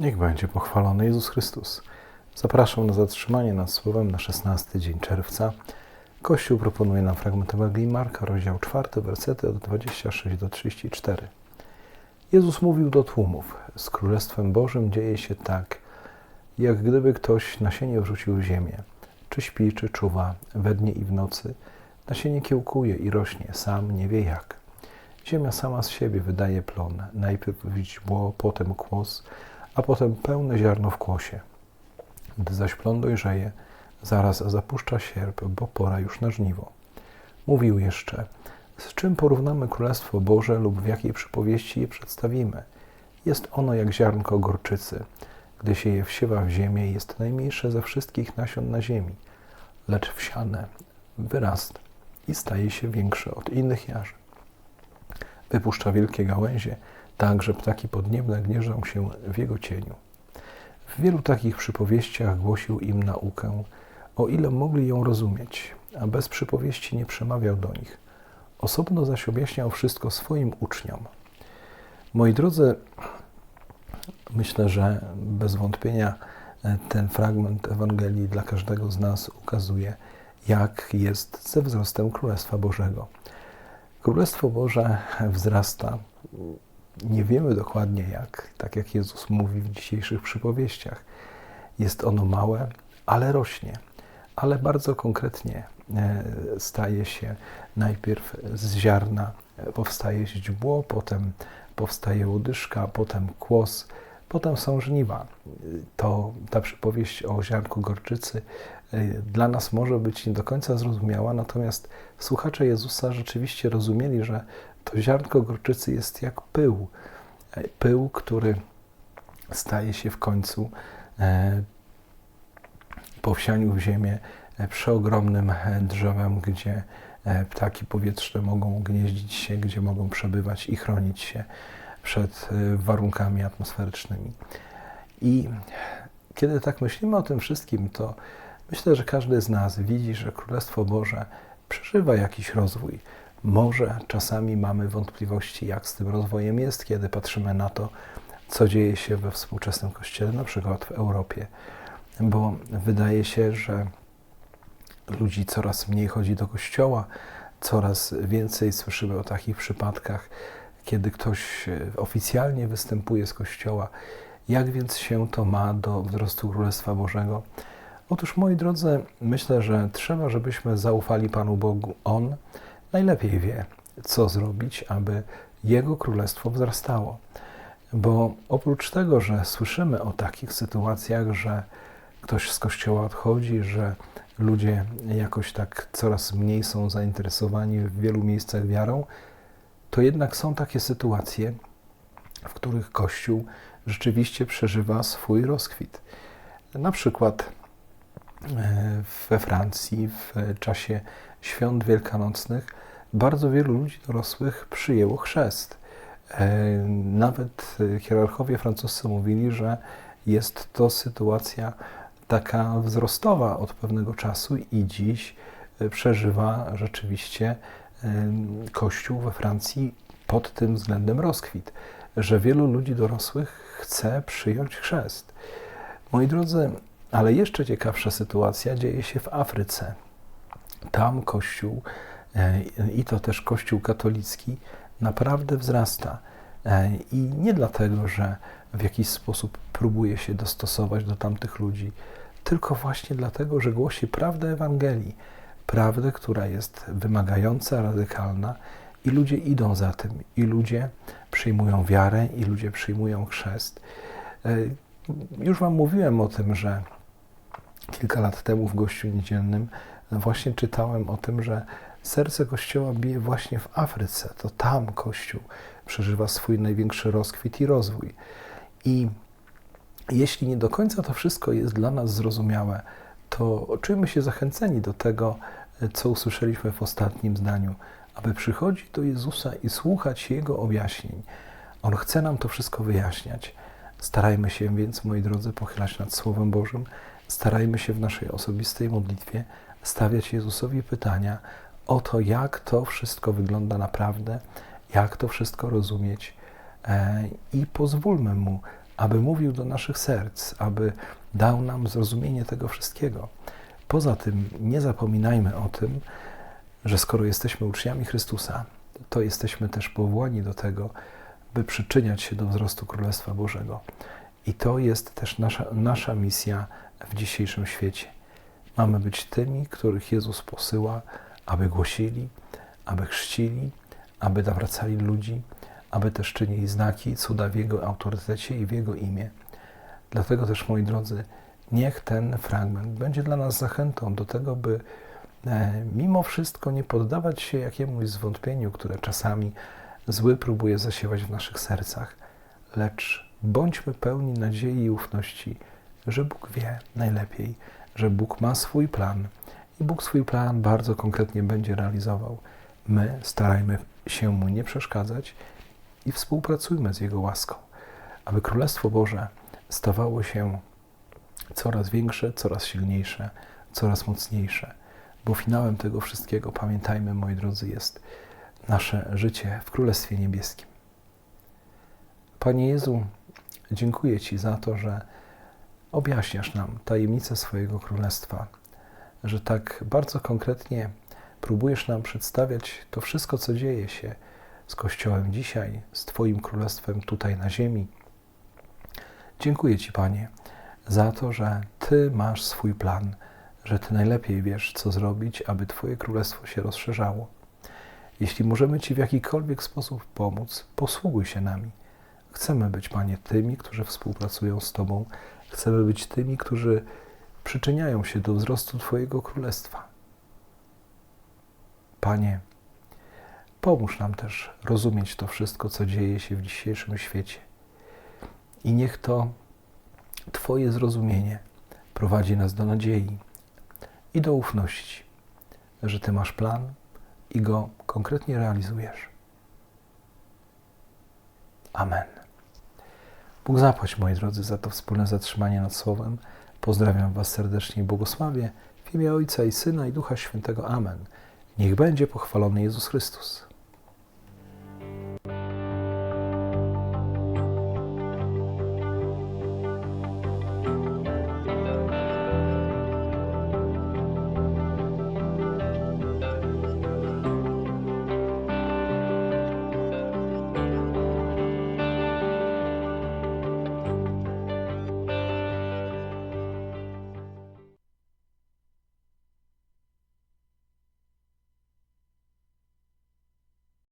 Niech będzie pochwalony Jezus Chrystus. Zapraszam na zatrzymanie nad Słowem na 16 dzień czerwca. Kościół proponuje nam fragment Ewangelii Marka, rozdział 4, wersety od 26 do 34. Jezus mówił do tłumów: Z Królestwem Bożym dzieje się tak, jak gdyby ktoś nasienie wrzucił w ziemię. Czy śpi, czy czuwa, we dnie i w nocy. Nasienie kiełkuje i rośnie, sam nie wie jak. Ziemia sama z siebie wydaje plon, najpierw źdźbło, potem kłos, a potem pełne ziarno w kłosie. Gdy zaś plon dojrzeje, zaraz zapuszcza sierp, bo pora już na żniwo. Mówił jeszcze, z czym porównamy Królestwo Boże lub w jakiej przypowieści je przedstawimy? Jest ono jak ziarnko gorczycy. Gdy się je wsiewa w ziemię, jest najmniejsze ze wszystkich nasion na ziemi, lecz wsiane wyrasta i staje się większe od innych jarzy. Wypuszcza wielkie gałęzie, tak że ptaki podniebne gnieżdżą się w jego cieniu. W wielu takich przypowieściach głosił im naukę, o ile mogli ją rozumieć, a bez przypowieści nie przemawiał do nich. Osobno zaś objaśniał wszystko swoim uczniom. Moi drodzy, myślę, że bez wątpienia ten fragment Ewangelii dla każdego z nas ukazuje, jak jest ze wzrostem Królestwa Bożego. Królestwo Boże wzrasta. Nie wiemy dokładnie jak, tak jak Jezus mówi w dzisiejszych przypowieściach. Jest ono małe, ale rośnie, ale bardzo konkretnie e, staje się najpierw z ziarna powstaje źdźbło, potem powstaje łodyżka, potem kłos, potem są żniwa. To ta przypowieść o ziarnku gorczycy dla nas może być nie do końca zrozumiała, natomiast słuchacze Jezusa rzeczywiście rozumieli, że to ziarnko gorczycy jest jak pył. E, pył, który staje się w końcu e, po wsianiu w ziemię e, przeogromnym drzewem, gdzie ptaki powietrzne mogą gnieździć się, gdzie mogą przebywać i chronić się przed warunkami atmosferycznymi. I kiedy tak myślimy o tym wszystkim, to myślę, że każdy z nas widzi, że Królestwo Boże przeżywa jakiś rozwój. Może czasami mamy wątpliwości, jak z tym rozwojem jest, kiedy patrzymy na to, co dzieje się we współczesnym kościele, na przykład w Europie, bo wydaje się, że ludzi coraz mniej chodzi do kościoła, coraz więcej słyszymy o takich przypadkach, kiedy ktoś e, oficjalnie występuje z Kościoła. Jak więc się to ma do wzrostu Królestwa Bożego? Otóż, moi drodzy, myślę, że trzeba, żebyśmy zaufali Panu Bogu. On najlepiej wie, co zrobić, aby Jego Królestwo wzrastało. Bo oprócz tego, że słyszymy o takich sytuacjach, że ktoś z kościoła odchodzi, że ludzie jakoś tak coraz mniej są zainteresowani w wielu miejscach wiarą, to jednak są takie sytuacje, w których Kościół rzeczywiście przeżywa swój rozkwit. Na przykład e, we Francji w czasie świąt wielkanocnych bardzo wielu ludzi dorosłych przyjęło chrzest. E, nawet hierarchowie francuscy mówili, że jest to sytuacja taka wzrostowa od pewnego czasu i dziś e, przeżywa rzeczywiście Kościół we Francji pod tym względem rozkwit, że wielu ludzi dorosłych chce przyjąć chrzest. Moi drodzy, ale jeszcze ciekawsza sytuacja dzieje się w Afryce. Tam Kościół, e, i to też Kościół katolicki, naprawdę wzrasta. E, I nie dlatego, że w jakiś sposób próbuje się dostosować do tamtych ludzi, tylko właśnie dlatego, że głosi prawdę Ewangelii prawdę, która jest wymagająca, radykalna i ludzie idą za tym, i ludzie przyjmują wiarę, i ludzie przyjmują chrzest. E, już Wam mówiłem o tym, że kilka lat temu w Gościu Niedzielnym właśnie czytałem o tym, że serce Kościoła bije właśnie w Afryce. To tam Kościół przeżywa swój największy rozkwit i rozwój. I jeśli nie do końca to wszystko jest dla nas zrozumiałe, to czujemy się zachęceni do tego, co usłyszeliśmy w ostatnim zdaniu, aby przychodzić do Jezusa i słuchać Jego objaśnień. On chce nam to wszystko wyjaśniać. Starajmy się więc, moi drodzy, pochylać nad Słowem Bożym, starajmy się w naszej osobistej modlitwie stawiać Jezusowi pytania o to, jak to wszystko wygląda naprawdę, jak to wszystko rozumieć e, i pozwólmy Mu, aby mówił do naszych serc, aby dał nam zrozumienie tego wszystkiego. Poza tym nie zapominajmy o tym, że skoro jesteśmy uczniami Chrystusa, to jesteśmy też powołani do tego, by przyczyniać się do wzrostu Królestwa Bożego. I to jest też nasza, nasza misja w dzisiejszym świecie. Mamy być tymi, których Jezus posyła, aby głosili, aby chrzcili, aby nawracali ludzi, aby też czynili znaki, cuda w Jego autorytecie i w Jego imię. Dlatego też, moi drodzy, niech ten fragment będzie dla nas zachętą do tego, by e, mimo wszystko nie poddawać się jakiemuś zwątpieniu, które czasami zły próbuje zasiewać w naszych sercach, lecz bądźmy pełni nadziei i ufności, że Bóg wie najlepiej, że Bóg ma swój plan i Bóg swój plan bardzo konkretnie będzie realizował. My starajmy się Mu nie przeszkadzać i współpracujmy z Jego łaską, aby Królestwo Boże stawało się coraz większe, coraz silniejsze, coraz mocniejsze, bo finałem tego wszystkiego, pamiętajmy, moi drodzy, jest nasze życie w Królestwie Niebieskim. Panie Jezu, dziękuję Ci za to, że objaśniasz nam tajemnicę swojego Królestwa, że tak bardzo konkretnie próbujesz nam przedstawiać to wszystko, co dzieje się z Kościołem dzisiaj, z Twoim Królestwem tutaj na ziemi. Dziękuję Ci, Panie, za to, że Ty masz swój plan, że Ty najlepiej wiesz, co zrobić, aby Twoje Królestwo się rozszerzało. Jeśli możemy Ci w jakikolwiek sposób pomóc, posługuj się nami. Chcemy być, Panie, tymi, którzy współpracują z Tobą. Chcemy być tymi, którzy przyczyniają się do wzrostu Twojego Królestwa. Panie, pomóż nam też rozumieć to wszystko, co dzieje się w dzisiejszym świecie. I niech to Twoje zrozumienie prowadzi nas do nadziei i do ufności, że Ty masz plan i go konkretnie realizujesz. Amen. Bóg zapłać, moi drodzy, za to wspólne zatrzymanie nad Słowem. Pozdrawiam Was serdecznie i błogosławię w imię Ojca i Syna i Ducha Świętego. Amen. Niech będzie pochwalony Jezus Chrystus.